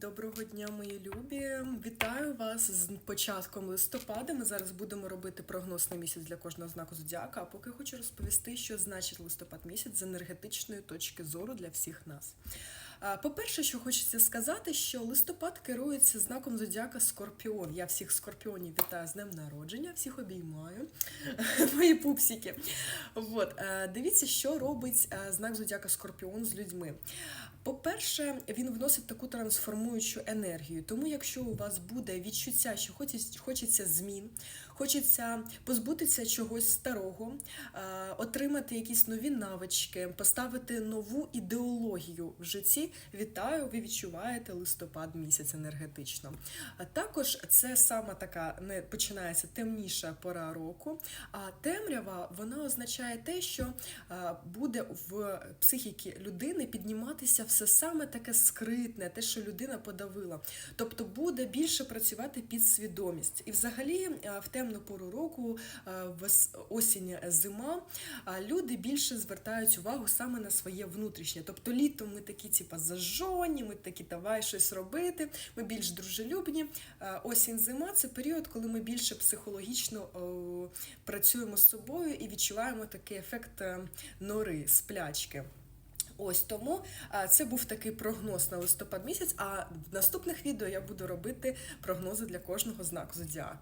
Доброго дня, мої любі! Вітаю вас з початком листопада. Ми зараз будемо робити прогноз на місяць для кожного знаку зодіака. А поки хочу розповісти, що значить листопад місяць з енергетичної точки зору для всіх нас. По-перше, що хочеться сказати, що листопад керується знаком зодіака Скорпіон. Я всіх скорпіонів вітаю з днем народження, всіх обіймаю, мої пупсики. От, е, дивіться, що робить е, знак зодіака Скорпіон з людьми. По-перше, він вносить таку трансформуючу енергію. Тому, якщо у вас буде відчуття, що хочеться, хочеться змін, хочеться позбутися чогось старого, е, отримати якісь нові навички, поставити нову ідеологію в житті, вітаю, ви відчуваєте листопад місяць енергетично. А також це саме така не починається темніша пора року. А темрява вона означає те, що буде в психіки людини підніматися все саме таке скритне, те, що людина подавила. Тобто буде більше працювати підсвідомість. І взагалі в темну пору року, вес- осінь, зима, люди більше звертають увагу саме на своє внутрішнє. Тобто літом ми такі, типа, зажжені, ми такі, давай щось робити, ми більш дружелюбні. Е, Осінь, зима це період, коли ми більше психологічно працюємо з собою і відчуваємо такий ефект е, нори, сплячки. Ось тому це був такий прогноз на листопад місяць. А в наступних відео я буду робити прогнози для кожного знаку зодіака.